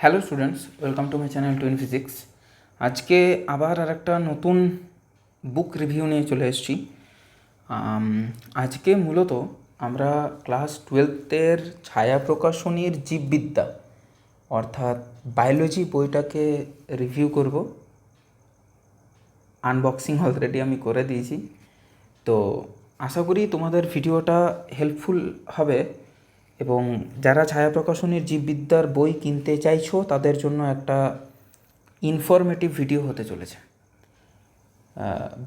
Hello students welcome to my channel twin physics আজকে আবার আর একটা নতুন বুক রিভিউ নিয়ে চলে এসেছি। আজকে মূলত আমরা ক্লাস টুয়েলথের ছায়া প্রকাশনীর জীববিদ্যা, অর্থাৎ বায়োলজি বইটাকে রিভিউ করব। আনবক্সিং অলরেডি আমি করে দিয়েছি। তো আশা করি তোমাদের ভিডিওটা হেল্পফুল হবে। এবং যারা ছায়া প্রকাশনীর জীববিদ্যার বই কিনতে চাইছো, তাদের জন্য একটা ইনফরমেটিভ ভিডিও হতে চলেছে।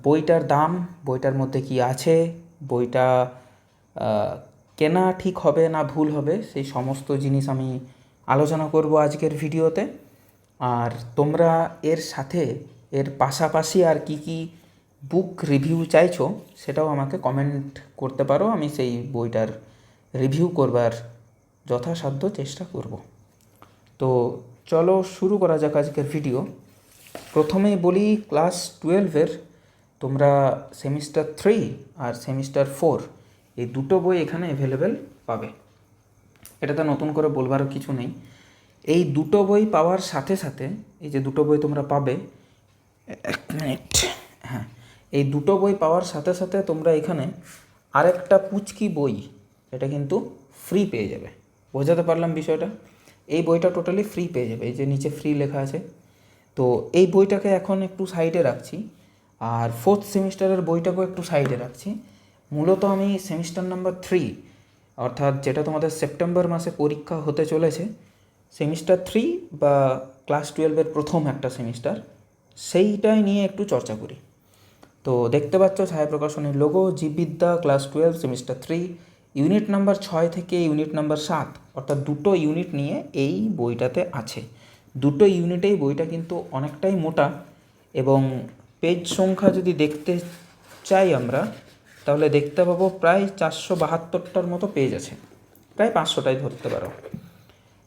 বইটার দাম, বইটার মধ্যে কি আছে, বইটা কেনা ঠিক হবে না ভুল হবে, সেই সমস্ত জিনিস আমি আলোচনা করব আজকের ভিডিওতে। আর তোমরা এর সাথে, এর পাশাপাশি আর কি কি বুক রিভিউ চাইছো, সেটাও আমাকে কমেন্ট করতে পারো, আমি সেই বইটার রিভিউ করবার যথাসাধ্য চেষ্টা করব। তো চলো শুরু করা যাক আজকের ভিডিও প্রথমেই বলি ক্লাস টুয়েলভের তোমরা সেমিস্টার থ্রি আর সেমিস্টার ফোর এই দুটো বই এখানে অ্যাভেলেবেল পাবে। এটাতে নতুন করে বলবারও কিছু নেই। এই দুটো বই পাওয়ার সাথে সাথে, এই যে দুটো বই তোমরা পাবে, এক মিনিট হ্যাঁ এই দুটো বই পাওয়ার সাথে সাথে তোমরা এখানে আরেকটা পুচকি বই এটা কিন্তু ফ্রি পেয়ে যাবে। বোঝাতে পারলাম বিষয়টা? এই বইটা টোটালি ফ্রি পেয়ে যাবে। এই যে নিচে ফ্রি লেখা আছে। তো এই বইটাকে এখন একটু সাইডে রাখছি। আর ফোর্থ সেমিস্টারের বইটাকেও একটু সাইডে রাখছি। মূলত আমি সেমিস্টার নাম্বার থ্রি অর্থাৎ যেটা তোমাদের সেপ্টেম্বর মাসে পরীক্ষা হতে চলেছে, সেমিস্টার থ্রি বা ক্লাস টুয়েলভের প্রথম একটা সেমিস্টার, সেইটাই নিয়ে একটু চর্চা করি। তো দেখতে পাচ্ছ ছায়া প্রকাশনের logo জীববিদ্যা class twelve semester three unit number ছয় থেকে ইউনিট নাম্বার সাত, অর্থাৎ দুটো ইউনিট নিয়ে এই বইটাতে আছে। দুটো ইউনিটেই বইটা কিন্তু অনেকটাই মোটা এবং পেজ সংখ্যা যদি দেখতে চাই আমরা, তাহলে দেখতে পাবো প্রায় চারশো বাহাত্তরটার মতো পেজ আছে। প্রায় পাঁচশোটাই ধরতে পারো।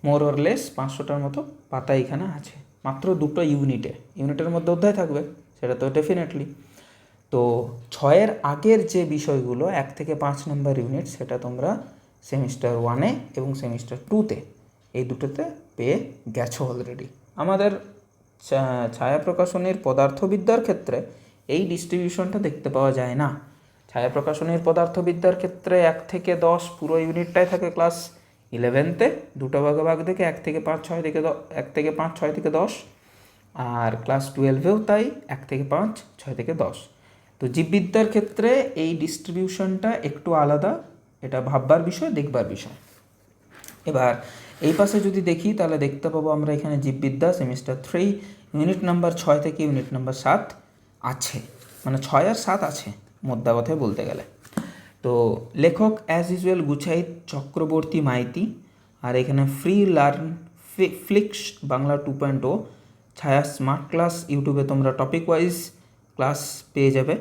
মোর অর লেস পাঁচশোটার মতো পাতা এখানে আছে। মাত্র দুটো ইউনিটে। ইউনিটের মধ্যে অধ্যায় থাকবে, সেটা তো ডেফিনেটলি তো ছয়ের আগের যে বিষয়গুলো, এক থেকে পাঁচ নম্বর ইউনিট সেটা তোমরা সেমিস্টার ওয়ানে এবং সেমিস্টার টুতে এই দুটোতে পেয়ে গেছো অলরেডি আমাদের ছায়া প্রকাশনীর পদার্থবিদ্যার ক্ষেত্রে এই ডিস্ট্রিবিউশনটা দেখতে পাওয়া যায় না। ছায়া প্রকাশনীর পদার্থবিদ্যার ক্ষেত্রে এক থেকে দশ পুরো ইউনিটটাই থাকে ক্লাস ইলেভেনতে দুটো ভাগে ভাগ থেকে এক থেকে পাঁচ, ছয় থেকে এক থেকে পাঁচ, ছয় থেকে দশ, আর ক্লাস টুয়েলভেও তাই এক থেকে পাঁচ, ছয় থেকে দশ। তো জীববিদ্যার ক্ষেত্রে এই ডিস্ট্রিবিউশনটা একটু আলাদা। এটা ভাববার বিষয়, দেখবার বিষয়। এবার, এই পাশে যদি দেখি, তাহলে দেখতে পাবো আমরা এখানে জীববিদ্যা সেমিস্টার থ্রি ইউনিট নাম্বার ছয় থেকে ইউনিট নাম্বার সাত আছে। মানে ছয় আর সাত আছে, মোদ্দা কথায় বলতে গেলে। তো লেখক অ্যাজ ইউজুয়াল গুছাইত চক্রবর্তী মাইতি, আর এখানে free learn flix Bangla two point ও ছায়া স্মার্ট ক্লাস ইউটিউবে তোমরা টপিক ওয়াইজ ক্লাস পেয়ে যাবে।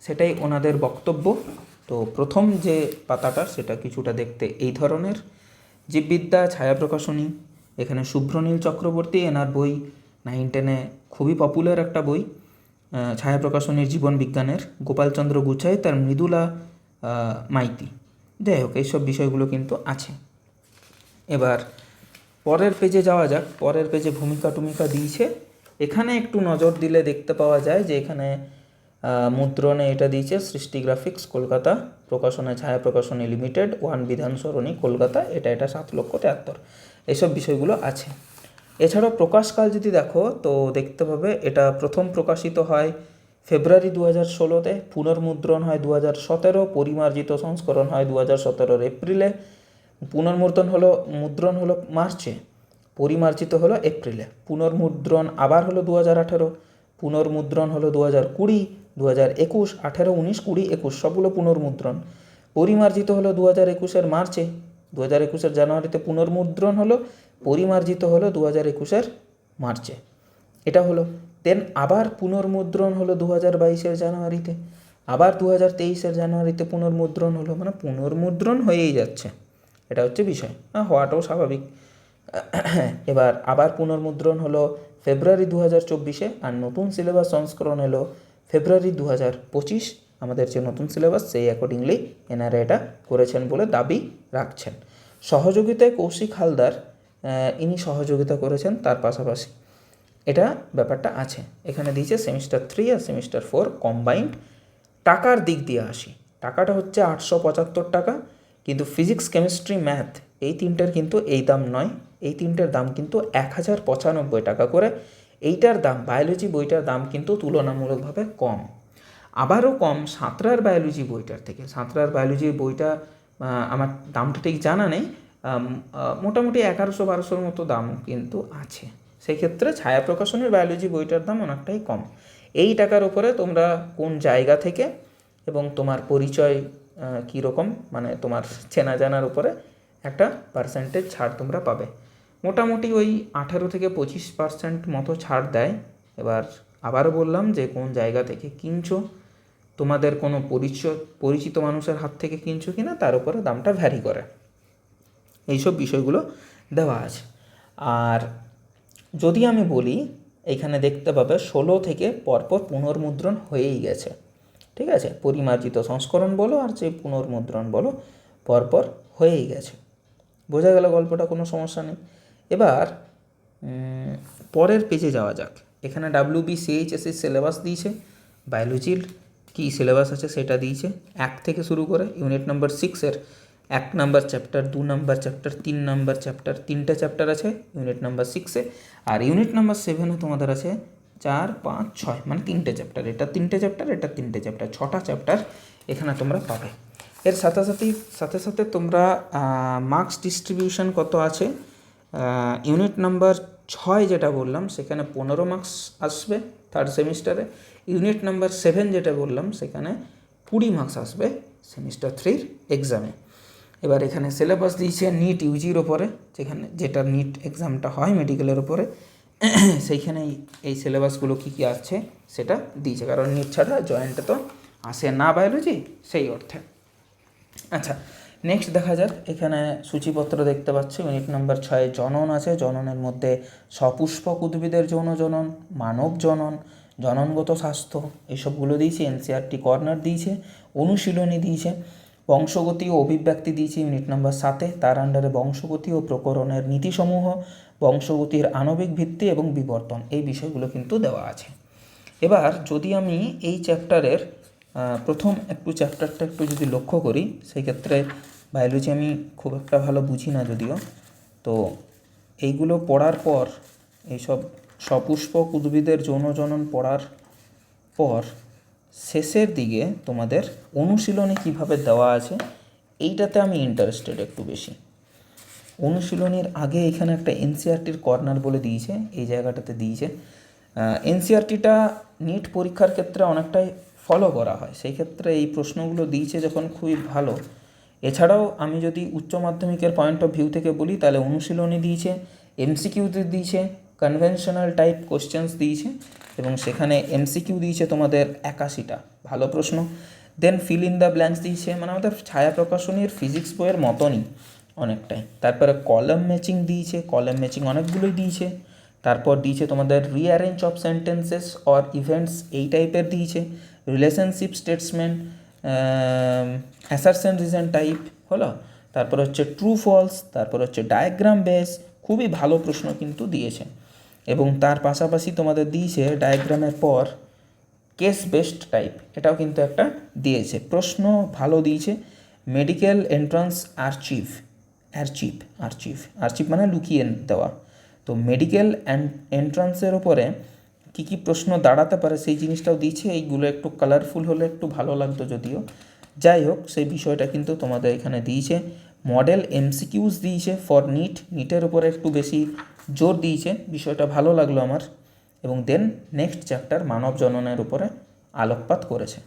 সেটাই ওনাদের বক্তব্য। তো প্রথম যে পাতাটা, সেটা কিছুটা দেখতে এই ধরনের। জীববিদ্যা ছায়া প্রকাশনী এখানে শুভ্রনীল চক্রবর্তী, এনার বই নাইন টেনে খুবই পপুলার একটা বই। ছায়া প্রকাশনীর জীবন বিজ্ঞানের। গোপালচন্দ্র গুছাই, তার মৃদুলা মাইতি। যাই হোক, এইসব বিষয়গুলো কিন্তু আছে। এবার পরের পেজে যাওয়া যাক। পরের পেজে ভূমিকা টুমিকা দিয়েছে। এখানে একটু নজর দিলে দেখতে পাওয়া যায় যে এখানে মুদ্রণে এটা দিয়েছে সৃষ্টি গ্রাফিক্স কলকাতা প্রকাশনে ছায়া প্রকাশনী লিমিটেড, ওয়ান বিধান সরণি কলকাতা, এটা এটা সাত লক্ষ তেহাত্তর এইসব বিষয়গুলো আছে। এছাড়াও প্রকাশকাল যদি দেখো, তো দেখতে পাবে এটা প্রথম প্রকাশিত হয় ফেব্রুয়ারি দু হাজার ষোলোতে, পুনর্মুদ্রণ হয় দু হাজার সতেরো, পরিমার্জিত সংস্করণ হয় দু হাজার সতেরোর এপ্রিলে, পুনর্মুদ্রণ হলো, মুদ্রণ হলো মার্চে। পরিমার্জিত হলো এপ্রিলে। পুনর্মুদ্রণ আবার হলো দু হাজার আঠেরো, পুনর্মুদ্রণ হলো দু হাজার কুড়ি দু হাজার একুশ, আঠেরো, উনিশ, কুড়ি, একুশ, সবগুলো পুনর্মুদ্রণ। পরিমার্জিত হলো দু হাজার একুশের মার্চে দু হাজার একুশের জানুয়ারিতে পুনর্মুদ্রণ হলো, পরিমার্জিত হলো দু হাজার একুশের মার্চে। এটা হলো। দেন আবার পুনর্মুদ্রণ হলো দু হাজার বাইশের জানুয়ারিতে, আবার দু হাজার তেইশের জানুয়ারিতে পুনর্মুদ্রণ হলো মানে পুনর্মুদ্রণ হয়েই যাচ্ছে। এটা হচ্ছে বিষয়। হ্যাঁ হওয়াটাও স্বাভাবিক। এবার আবার পুনর্মুদ্রণ হলো ফেব্রুয়ারি দু হাজার চব্বিশে আর নতুন সিলেবাস সংস্করণ হলো ফেব্রুয়ারি দু হাজার পঁচিশ। আমাদের যে নতুন সিলেবাস সেই অ্যাকর্ডিংলি এনারা এটা করেছেন বলে দাবি রাখছেন। সহযোগিতায় কৌশিক হালদার ইনি সহযোগিতা করেছেন, তার পাশাপাশি এটা ব্যাপারটা আছে। এখানে দিয়েছে সেমিস্টার থ্রি আর সেমিস্টার ফোর কম্বাইন্ড টাকার দিক দিয়ে আসি। টাকাটা হচ্ছে আটশো পঁচাত্তর টাকা, কিন্তু ফিজিক্স কেমিস্ট্রি ম্যাথ এই তিনটের কিন্তু এই দাম নয়। এই তিনটার দাম কিন্তু এক হাজার পঁচানব্বই টাকা করে। এইটার দাম বায়োলজি বইটার দাম কিন্তু তুলনামূলকভাবে কম। আবারও কম সাঁতরার বায়োলজি বইটার থেকে। সাঁতরার বায়োলজির বইটা আমার দামটা ঠিক জানা নেই। মোটামুটি এগারোশো বারোশোর মতো দাম কিন্তু আছে। সেই ক্ষেত্রে ছায়া প্রকাশনের বায়োলজি বইটার দাম অনেকটাই কম। এই টাকার উপরে তোমরা কোন জায়গা থেকে এবং তোমার পরিচয় কীরকম মানে তোমার চেনা জানার উপরে একটা পার্সেন্টেজ ছাড় তোমরা পাবে। মোটামুটি ওই আঠারো থেকে পঁচিশ পার্সেন্ট মতো ছাড় দেয়। এবার আবারও বললাম যে, কোন জায়গা থেকে কিনছো? তোমাদের কোনো পরিচয়, পরিচিত মানুষের হাত থেকে কিনছো কি না তার উপরে দামটা ভ্যারি করে। এইসব বিষয়গুলো দেওয়া আছে। আর যদি আমি বলি, এখানে দেখতে পাবে ষোলো থেকে পরপর পুনর্মুদ্রণ হয়েই গেছে। ঠিক আছে? পরিমার্জিত সংস্করণ বলো আর যে পুনর্মুদ্রণ বলো, পরপর হয়েই গেছে। বোঝা গেল গল্পটা, কোনো সমস্যা নেই। এবার পরের পেজে যাওয়া যাক। এখানে ডাব্লিউ বি সিএইচএসির সিলেবাস দিয়েছে বায়োলজির কী সিলেবাস আছে সেটা দিয়েছে। এক থেকে শুরু করে ইউনিট নাম্বার সিক্সের এক নাম্বার চ্যাপ্টার দু নাম্বার চ্যাপ্টার তিন নাম্বার চ্যাপ্টার তিনটে চ্যাপ্টার আছে ইউনিট নাম্বার সিক্সে আর ইউনিট নাম্বার সেভেনে তোমাদের আছে চার, পাঁচ, ছয় মানে তিনটে চ্যাপ্টার এটা তিনটে চ্যাপ্টার এটা তিনটে চ্যাপ্টার ছটা চ্যাপ্টার এখানে তোমরা পাবে। এর সাথে সাথে সাথে সাথে তোমরা মার্কস ডিস্ট্রিবিউশন কত আছে ইউনিট নাম্বার ছয় যেটা বললাম, সেখানে পনেরো মার্কস আসবে থার্ড সেমিস্টারে ইউনিট নাম্বার সেভেন যেটা বললাম, সেখানে কুড়ি মার্কস আসবে সেমিস্টার থ্রির এক্সামে এবার এখানে সিলেবাস দিয়েছে নিট ইউজির ওপরে, যেখানে যেটা নিট এক্সামটা হয় মেডিকেলের ওপরে সেইখানে এই- সিলেবাসগুলো কী কী আছে সেটা দিয়েছে। কারণ নিট ছাড়া জয়েন্টে তো আসে না বায়োলজি সেই অর্থে। আচ্ছা নেক্সট দেখা যাক, এখানে সূচিপত্র দেখতে পাচ্ছি ইউনিট নাম্বার ছয়ে, জনন আছে, জননের মধ্যে সপুষ্পক উদ্ভিদের যৌন জনন, মানব জনন, জননগত স্বাস্থ্য এইসবগুলো দিয়েছে এনসিআরটি কর্নার দিয়েছে, অনুশীলনী দিয়েছে, বংশগতি ও অভিব্যক্তি দিয়েছে ইউনিট নাম্বার সাতে, তার আন্ডারে বংশগতি ও প্রকরণের নীতিসমূহ, বংশগতির আণবিক ভিত্তি এবং বিবর্তন, এই বিষয়গুলো কিন্তু দেওয়া আছে। এবার যদি আমি এই চ্যাপ্টারের প্রথম একটু চ্যাপ্টারটা একটু যদি লক্ষ্য করি, সেই ক্ষেত্রে বায়োলজি আমি খুব একটা ভালো বুঝি না যদিও। তো এইগুলো পড়ার পর, এইসব সপুষ্পক উদ্ভিদের যৌনজনন পড়ার পর, শেষের দিকে তোমাদের অনুশীলনী কীভাবে দেওয়া আছে, এইটাতে আমি ইন্টারেস্টেড একটু বেশি। অনুশীলনীর আগে এখানে একটা এনসিআরটির কর্নার বলে দিয়েছে, এই জায়গাটাতে দিয়েছে। এনসিআরটিটা নিট পরীক্ষার ক্ষেত্রে অনেকটাই ফলো করা হয়। সেই ক্ষেত্রে এই প্রশ্নগুলো দিয়েছে যখন খুবই ভালো। এছাড়াও আমি যদি উচ্চ মাধ্যমিকের পয়েন্ট অফ ভিউ থেকে বলি, তাহলে অনুশীলনী দিয়েছে এমসিকিউতে দিয়েছে কনভেনশনাল টাইপ কোশ্চেন্স দিয়েছে, এবং সেখানে এমসিকিউ দিয়েছে তোমাদের একাশিটা। ভালো প্রশ্ন। Then fill in the blanks দিয়েছে মানে আমাদের ছায়া প্রকাশনীর ফিজিক্স বইয়ের মতনই অনেকটাই। তারপরে কলম ম্যাচিং দিয়েছে কলম ম্যাচিং অনেকগুলোই দিয়েছে। তারপর দিয়েছে তোমাদের rearrange of sentences or events এই টাইপের দিয়েছে। Relationship statement assertion reason type হলো? তারপর হচ্ছে ট্রু ফলস তারপর হচ্ছে ডায়াগ্রাম বেস খুবই ভালো প্রশ্ন কিন্তু দিয়েছে এবং তার পাশাপাশি তোমাদের দিয়েছে ডায়াগ্রামের পর কেস বেস্ট টাইপ এটাও কিন্তু একটা দিয়েছে। প্রশ্ন ভালো দিয়েছে medical entrance archive archive archive archive মানে লুকিয়ে দেওয়া। তো মেডিকেল এন্ট্রান্সের ওপরে কী কী প্রশ্ন দাঁড়াতে পারে সেই জিনিসটাও দিয়েছে। এইগুলো একটু কালারফুল হলে একটু ভালো লাগতো যদিও। যাই হোক, সেই বিষয়টা কিন্তু তোমাদের এখানে দিয়েছে। মডেল এমসিকিউস দিয়েছে ফর নিট নিটের উপরে একটু বেশি জোর দিয়েছে। বিষয়টা ভালো লাগল আমার। এবং দেন নেক্সট চ্যাপ্টার মানব জননের উপরে আলোকপাত করেছে।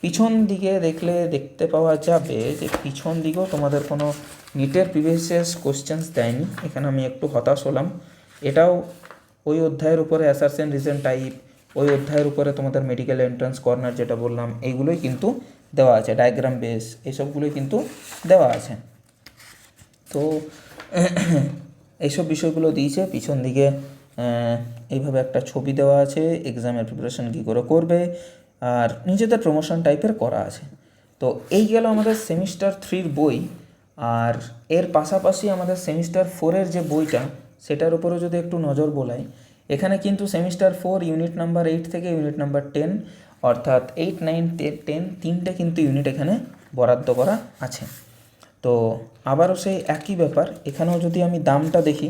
পিছন দিকে দেখলে দেখতে পাওয়া যাবে যে পিছন দিকেও তোমাদের কোনো নিটের প্রিভিয়াস কোশ্চেন্স দেয়নি। এখানে আমি একটু হতাশ হলাম। এটাও ওই অধ্যায়ের উপরে অ্যাসারসেন রিজন টাইপ ওই অধ্যায়ের উপরে তোমাদের মেডিকেল এন্ট্রান্স কর্নার যেটা বললাম, এইগুলোই কিন্তু দেওয়া আছে ডায়াগ্রাম বেস এইসবগুলোই কিন্তু দেওয়া আছে। তো এইসব বিষয়গুলো দিয়েছে, পিছন দিকে এইভাবে একটা ছবি দেওয়া আছে এক্সামের প্রিপারেশন কী করে করবে, আর নিজেদের প্রমোশন টাইপের করা আছে। তো এই গেল আমাদের সেমিস্টার থ্রির বই, আর এর পাশাপাশি আমাদের সেমিস্টার ফোরের যে বইটা সেটার উপরে যদি একটু নজর বোলাই, এখানে কিন্তু semester four unit number eight থেকে ইউনিট নাম্বার টেন অর্থাৎ এইট নাইন টেন তিনটে কিন্তু ইউনিট এখানে বরাদ্দ করা আছে। তো আবারও সেই একই ব্যাপার, এখানেও যদি আমি দামটা দেখি,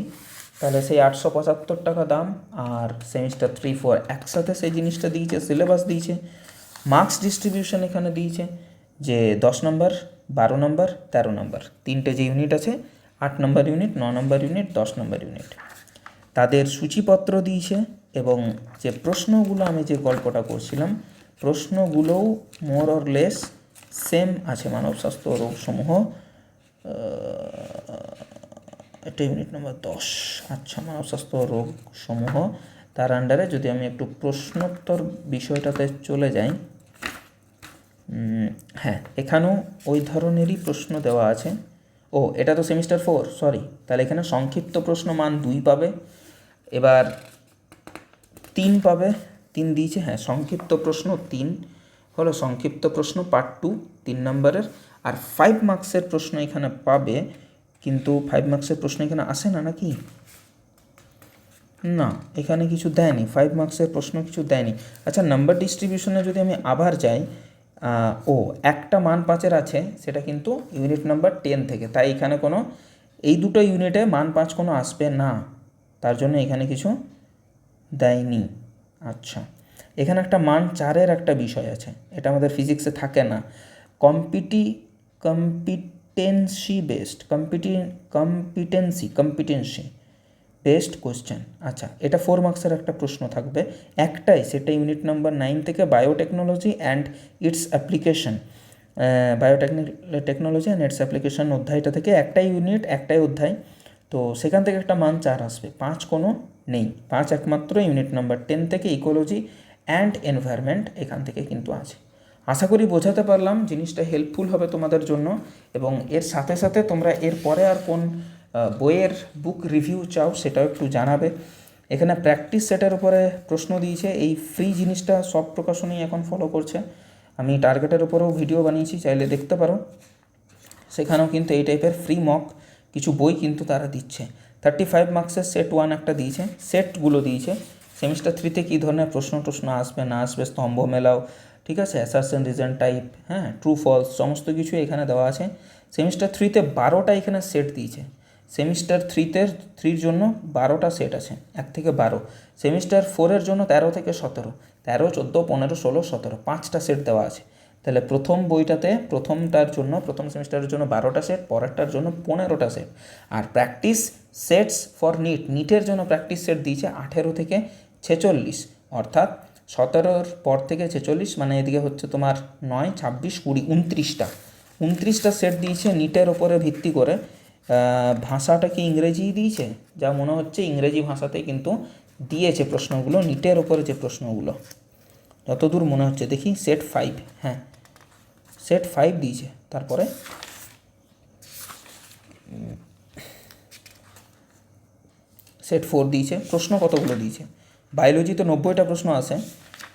তাহলে সেই আটশো পঁচাত্তর টাকা দাম আর সেমিস্টার থ্রি ফোর একসাথে সেই জিনিসটা দিয়েছে সিলেবাস দিয়েছে মার্কস ডিস্ট্রিবিউশন এখানে দিয়েছে, যে দশ নম্বর বারো নম্বর তেরো নম্বর তিনটে যে ইউনিট আছে আট নম্বর ইউনিট, ন নম্বর ইউনিট, দশ নম্বর ইউনিট। তাদের সূচিপত্র দিয়েছে এবং যে প্রশ্নগুলো আমি যে গল্পটা করছিলাম, প্রশ্নগুলোও মোর অর লেস সেম আছে মানব স্বাস্থ্য রোগসমূহ এটা ইউনিট নম্বর দশ আচ্ছা মানব স্বাস্থ্য রোগসমূহ। তার আন্ডারে যদি আমি একটু প্রশ্নোত্তর বিষয়টাতে চলে যাই হ্যাঁ এখানেও ওই ধরনেরই প্রশ্ন দেওয়া আছে। ও, এটা তো সেমিস্টার ফোর সরি তাহলে এখানে সংক্ষিপ্ত প্রশ্ন মান দুই পাবে। এবার তিন পাবে, তিন দিয়েছে হ্যাঁ সংক্ষিপ্ত প্রশ্ন তিন। হলো সংক্ষিপ্ত প্রশ্ন পার্ট টু তিন নম্বরের। আর ফাইভ মার্কসের প্রশ্ন এখানে পাবে, কিন্তু ফাইভ মার্কসের প্রশ্ন এখানে আসে না নাকি? না, এখানে কিছু দেয়নি। ফাইভ মার্কসের প্রশ্ন কিছু দেয়নি। আচ্ছা নাম্বার ডিস্ট্রিবিউশনে যদি আমি আবার যাই ও, একটা মান পাঁচের আছে, সেটা কিন্তু ইউনিট নাম্বার টেন থেকে। তাই এখানে কোনো, এই দুটো ইউনিটে মান পাঁচ কোনো আসবে না। তার জন্য এখানে কিছু দেয়নি। আচ্ছা এখানে একটা মান চারের একটা বিষয় আছে, এটা আমাদের ফিজিক্সে থাকে না। কম্পিটি competency based কম্পিটি competency competency best question আচ্ছা এটা ফোর মার্কসের একটা প্রশ্ন থাকবে। একটাই, সেটা ইউনিট নাম্বার নাইন থেকে বায়োটেকনোলজি অ্যান্ড ইটস অ্যাপ্লিকেশন বায়োটেকনি টেকনোলজি অ্যান্ড ইটস অ্যাপ্লিকেশন অধ্যায়টা থেকে একটাই ইউনিট একটাই অধ্যায়। তো সেখান থেকে একটা মান চার আসবে। পাঁচ কোনো নেই। পাঁচ একমাত্র ইউনিট নাম্বার টেন থেকে ইকোলজি অ্যান্ড এনভায়রনমেন্ট এখান থেকে কিন্তু আছে। আশা করি বোঝাতে পারলাম, জিনিসটা হেল্পফুল হবে তোমাদের জন্য। এবং এর সাথে সাথে তোমরা এর পরে আর কোন বইয়ের বুক রিভিউ চাও, সেটাও একটু জানাবে। এখানে প্র্যাকটিস সেটের উপরে প্রশ্ন দিয়েছে, এই ফ্রি জিনিসটা সব প্রকাশনই এখন ফলো করছে। আমি টার্গেটের উপরেও ভিডিও বানিয়েছি, চাইলে দেখতে পারো। সেখানেও কিন্তু এই টাইপের ফ্রি মক কিছু বই কিন্তু তারা দিচ্ছে। থার্টি ফাইভ মার্কসের সেট ওয়ান একটা দিয়েছে সেটগুলো দিয়েছে। সেমিস্টার থ্রিতে কী ধরনের প্রশ্ন টশ্ন আসবে, না আসবে, স্তম্ভ মেলাও, ঠিক আছে? অ্যাসারশন রিজন টাইপ হ্যাঁ? ট্রু ফলস সমস্ত কিছু এখানে দেওয়া আছে। সেমিস্টার থ্রিতে বারোটা এখানে সেট দিয়েছে। সেমিস্টার থ্রিতে থ্রির জন্য বারোটা সেট আছে, এক থেকে বারো। সেমিস্টার ফোরের জন্য তেরো থেকে সতেরো, তেরো, চোদ্দ, পনেরো, ষোলো, সতেরো, পাঁচটা সেট দেওয়া আছে। তাহলে প্রথম বইটাতে প্রথমটার জন্য, প্রথম সেমিস্টারের জন্য বারোটা সেট, পরেরটার জন্য পনেরোটা সেট। আর প্র্যাকটিস সেটস ফর নিট, নিটের জন্য প্র্যাকটিস সেট দিয়েছে আঠেরো থেকে ছেচল্লিশ। অর্থাৎ সতেরোর পর থেকে ছেচল্লিশ মানে এদিকে হচ্ছে তোমার নয়, ছাব্বিশ, কুড়ি, উনত্রিশটা। উনত্রিশটা সেট দিয়েছে, নিটের ওপরে ভিত্তি করে ভাষাটা কি ইংরেজি দিয়েছে? যা মনে হচ্ছে ইংরেজি ভাষাতে কিন্তু দিয়েছে প্রশ্নগুলো, নিটের ওপরে যে প্রশ্নগুলো। যতদূর মনে হচ্ছে, দেখি সেট ফাইভ হ্যাঁ। সেট ফাইভ দিয়েছে, তারপরে? সেট ফোর দিয়েছে, প্রশ্ন কতগুলো দিয়েছে? বায়োলজি তো নব্বইটা প্রশ্ন আসে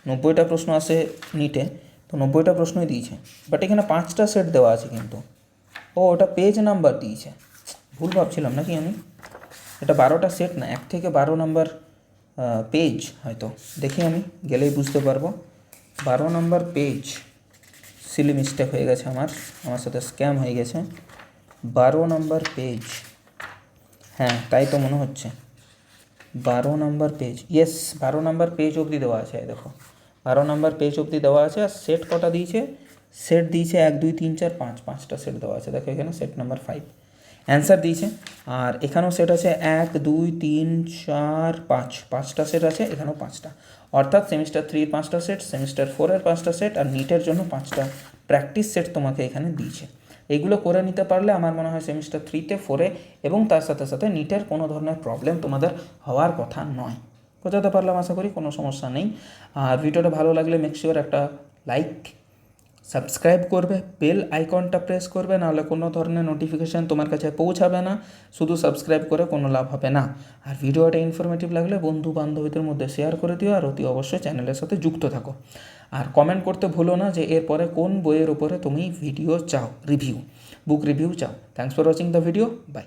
নব্বইটা প্রশ্ন আসে নিটে, তো নব্বইটা প্রশ্নই দিয়েছে। বাট এখানে পাঁচটা সেট দেওয়া আছে কিন্তু। ও, ওটা পেজ নাম্বার দিয়েছে। ভুল ভাবছিলাম নাকি আমি? এটা বারোটা সেট না, এক থেকে বারো নাম্বার পেজ হয়তো। দেখি আমি, গেলেই বুঝতে পারব। বারো নাম্বার পেজ সিলি মিস্টেক হয়ে গেছে আমার। আমার সাথে স্ক্যাম হয়ে গেছে। বারো নাম্বার পেজ হ্যাঁ তাই তো মনে হচ্ছে। বারো নাম্বার পেজ ইয়েস বারো নাম্বার পেজ অবধি দেওয়া আছে দেখো। বারো নাম্বার পেজ অবধি দেওয়া আছে, আর সেট কটা দিয়েছে? সেট দিয়েছে এক, দুই, তিন, চার, পাঁচ। পাঁচটা সেট দেওয়া আছে। দেখো এখানে সেট নাম্বার ফাইভ অ্যান্সার দিয়েছে। আর এখানেও সেট আছে এক, দুই, তিন, চার, পাঁচ। পাঁচটা সেট আছে, এখানেও পাঁচটা। অর্থাৎ সেমিস্টার থ্রির পাঁচটা সেট সেমিস্টার ফোরের পাঁচটা সেট আর নিটের জন্য পাঁচটা প্র্যাকটিস সেট তোমাকে এখানে দিয়েছে। এইগুলো করে নিতে পারলে আমার মনে হয় সেমিস্টার থ্রিতে ফোরে এবং তার সাথে সাথে নিটের কোনো ধরনের প্রবলেম তোমাদের হওয়ার কথা নয়। বোঝাতে পারলাম আশা করি, কোনো সমস্যা নেই। আর ভিডিওটা ভালো লাগলে মেকশিওর একটা লাইক সাবস্ক্রাইব করবে, বেল আইকনটা প্রেস করবে, নাহলে কোনো ধরনের নোটিফিকেশান তোমার কাছে পৌঁছাবে না। শুধু সাবস্ক্রাইব করে কোনো লাভ হবে না। আর ভিডিওটা ইনফরমেটিভ লাগলে বন্ধু বান্ধবীদের মধ্যে শেয়ার করে দিও আর অতি অবশ্যই চ্যানেলের সাথে যুক্ত থাকো। আর কমেন্ট করতে ভুলো না যে এরপরে কোন বইয়ের উপরে তুমি ভিডিও চাও রিভিউ বুক রিভিউ চাও। Thanks for watching the video bye